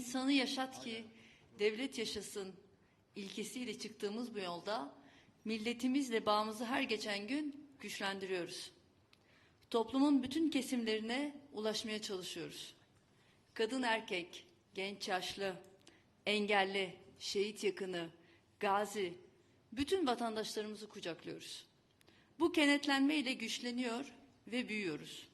insanı yaşat ki devlet yaşasın ilkesiyle çıktığımız bu yolda milletimizle bağımızı her geçen gün güçlendiriyoruz. Toplumun bütün kesimlerine ulaşmaya çalışıyoruz. Kadın erkek, genç yaşlı, engelli, şehit yakını, gazi, bütün vatandaşlarımızı kucaklıyoruz. Bu kenetlenme ile güçleniyor ve büyüyoruz.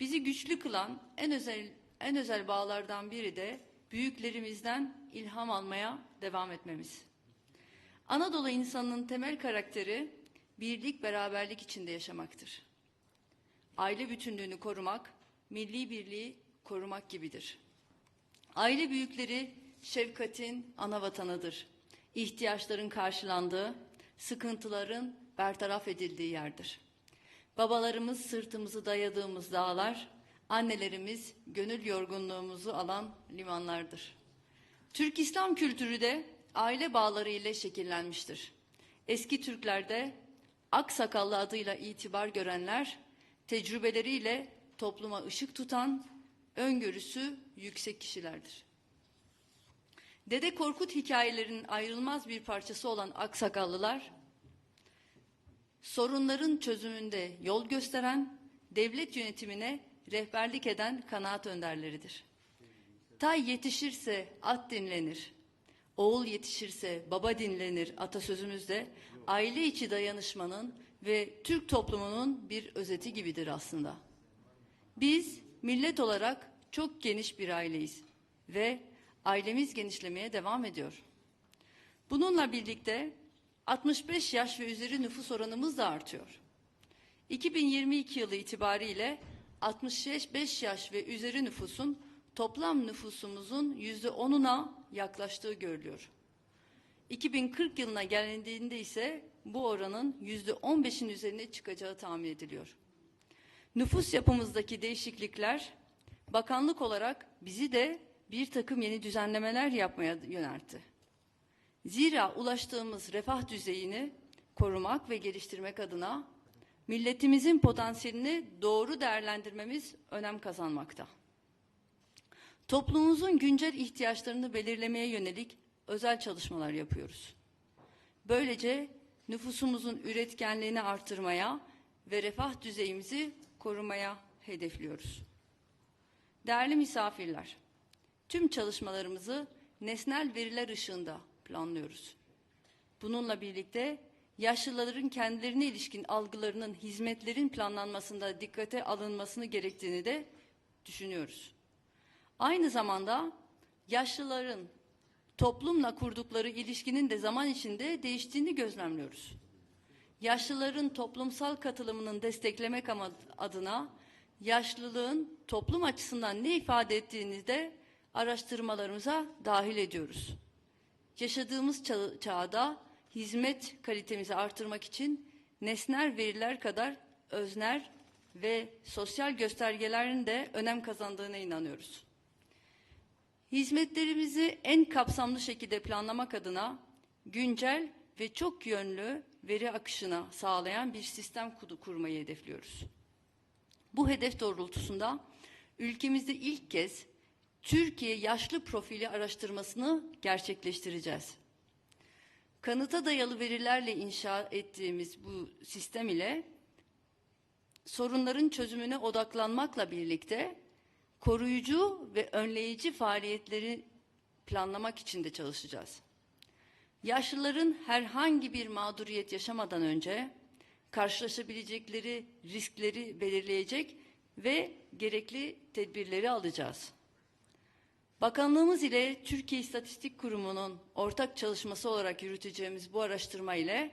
Bizi güçlü kılan en özel en özel bağlardan biri de büyüklerimizden ilham almaya devam etmemiz. Anadolu insanının temel karakteri birlik beraberlik içinde yaşamaktır. Aile bütünlüğünü korumak, milli birliği korumak gibidir. Aile büyükleri şefkatin ana vatanıdır. İhtiyaçların karşılandığı, sıkıntıların bertaraf edildiği yerdir. Babalarımız sırtımızı dayadığımız dağlar, annelerimiz gönül yorgunluğumuzu alan limanlardır. Türk İslam kültürü de aile bağları ile şekillenmiştir. Eski Türklerde aksakallı adıyla itibar görenler, tecrübeleriyle topluma ışık tutan, öngörüsü yüksek kişilerdir. Dede Korkut hikayelerinin ayrılmaz bir parçası olan aksakallılar, sorunların çözümünde yol gösteren, devlet yönetimine rehberlik eden kanaat önderleridir. Tay yetişirse at dinlenir, oğul yetişirse baba dinlenir atasözümüzde aile içi dayanışmanın ve Türk toplumunun bir özeti gibidir aslında. Biz millet olarak çok geniş bir aileyiz ve ailemiz genişlemeye devam ediyor. Bununla birlikte 65 yaş ve üzeri nüfus oranımız da artıyor. 2022 yılı itibariyle 65 yaş ve üzeri nüfusun toplam nüfusumuzun yüzde onuna yaklaştığı görülüyor. 2040 yılına gelindiğinde ise bu oranın yüzde on beşin üzerine çıkacağı tahmin ediliyor. Nüfus yapımızdaki değişiklikler bakanlık olarak bizi de bir takım yeni düzenlemeler yapmaya yöneltti. Zira ulaştığımız refah düzeyini korumak ve geliştirmek adına milletimizin potansiyelini doğru değerlendirmemiz önem kazanmakta. Toplumumuzun güncel ihtiyaçlarını belirlemeye yönelik özel çalışmalar yapıyoruz. Böylece nüfusumuzun üretkenliğini artırmaya ve refah düzeyimizi korumaya hedefliyoruz. Değerli misafirler, tüm çalışmalarımızı nesnel veriler ışığında planlıyoruz. Bununla birlikte yaşlıların kendilerine ilişkin algılarının hizmetlerin planlanmasında dikkate alınmasını gerektiğini de düşünüyoruz. Aynı zamanda yaşlıların toplumla kurdukları ilişkinin de zaman içinde değiştiğini gözlemliyoruz. Yaşlıların toplumsal katılımının desteklemek adına yaşlılığın toplum açısından ne ifade ettiğini de araştırmalarımıza dahil ediyoruz. Yaşadığımız ça çağda hizmet kalitemizi artırmak için nesnel veriler kadar özner ve sosyal göstergelerin de önem kazandığına inanıyoruz. Hizmetlerimizi en kapsamlı şekilde planlamak adına güncel ve çok yönlü veri akışına sağlayan bir sistem kurmayı hedefliyoruz. Bu hedef doğrultusunda ülkemizde ilk kez Türkiye yaşlı profili araştırmasını gerçekleştireceğiz. Kanıta dayalı verilerle inşa ettiğimiz bu sistem ile sorunların çözümüne odaklanmakla birlikte koruyucu ve önleyici faaliyetleri planlamak için de çalışacağız. Yaşlıların herhangi bir mağduriyet yaşamadan önce karşılaşabilecekleri riskleri belirleyecek ve gerekli tedbirleri alacağız. Bakanlığımız ile Türkiye İstatistik Kurumu'nun ortak çalışması olarak yürüteceğimiz bu araştırma ile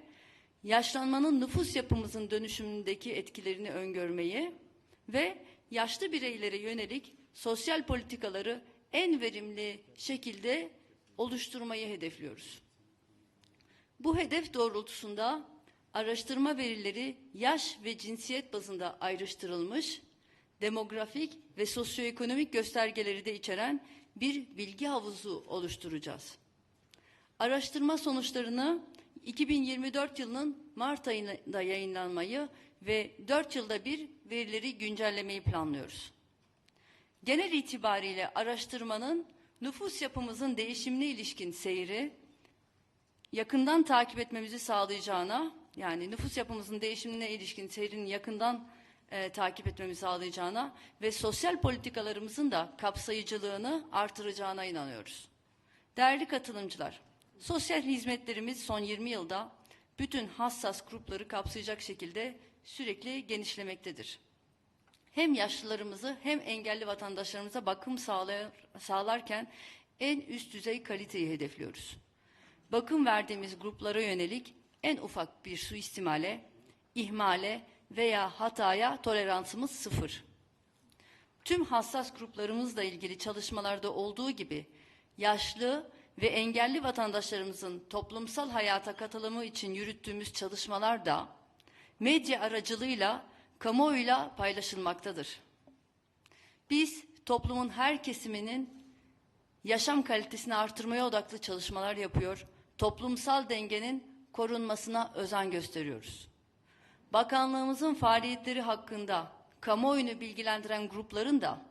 yaşlanmanın nüfus yapımızın dönüşümündeki etkilerini öngörmeyi ve yaşlı bireylere yönelik sosyal politikaları en verimli şekilde oluşturmayı hedefliyoruz. Bu hedef doğrultusunda araştırma verileri yaş ve cinsiyet bazında ayrıştırılmış, demografik ve sosyoekonomik göstergeleri de içeren bir bilgi havuzu oluşturacağız. Araştırma sonuçlarını 2024 yılının Mart ayında yayınlanmayı ve 4 yılda bir verileri güncellemeyi planlıyoruz. Genel itibariyle araştırmanın nüfus yapımızın değişimine ilişkin seyri yakından takip etmemizi sağlayacağına, yani nüfus yapımızın değişimine ilişkin seyrini yakından e, takip etmemizi sağlayacağına ve sosyal politikalarımızın da kapsayıcılığını artıracağına inanıyoruz. Değerli katılımcılar, sosyal hizmetlerimiz son 20 yılda bütün hassas grupları kapsayacak şekilde sürekli genişlemektedir. Hem yaşlılarımızı hem engelli vatandaşlarımıza bakım sağlar, sağlarken en üst düzey kaliteyi hedefliyoruz. Bakım verdiğimiz gruplara yönelik en ufak bir suistimale, ihmale veya hataya toleransımız sıfır. Tüm hassas gruplarımızla ilgili çalışmalarda olduğu gibi yaşlı ve engelli vatandaşlarımızın toplumsal hayata katılımı için yürüttüğümüz çalışmalar da medya aracılığıyla kamuoyuyla paylaşılmaktadır. Biz toplumun her kesiminin yaşam kalitesini artırmaya odaklı çalışmalar yapıyor, toplumsal dengenin korunmasına özen gösteriyoruz. Bakanlığımızın faaliyetleri hakkında kamuoyunu bilgilendiren grupların da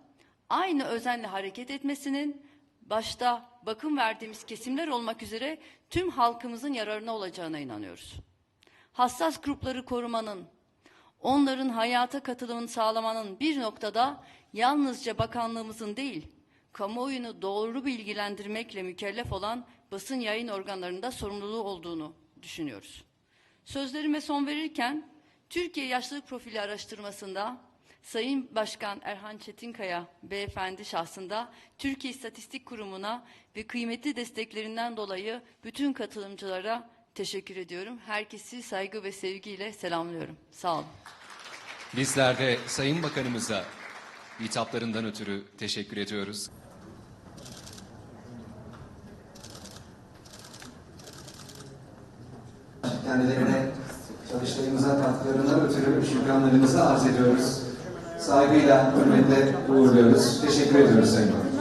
aynı özenle hareket etmesinin başta bakım verdiğimiz kesimler olmak üzere tüm halkımızın yararına olacağına inanıyoruz. Hassas grupları korumanın, onların hayata katılımını sağlamanın bir noktada yalnızca bakanlığımızın değil, kamuoyunu doğru bilgilendirmekle mükellef olan basın yayın organlarında sorumluluğu olduğunu düşünüyoruz. Sözlerime son verirken Türkiye Yaşlılık Profili araştırmasında Sayın Başkan Erhan Çetinkaya beyefendi şahsında Türkiye İstatistik Kurumu'na ve kıymetli desteklerinden dolayı bütün katılımcılara teşekkür ediyorum. Herkesi saygı ve sevgiyle selamlıyorum. Sağ olun. Bizler de Sayın Bakanımıza hitaplarından ötürü teşekkür ediyoruz. Kendilerine çalıştayımıza katkılarından ötürü şükranlarımızı arz ediyoruz. Saygıyla, hürmetle uğurluyoruz. Teşekkür ediyoruz Sayın Bakan.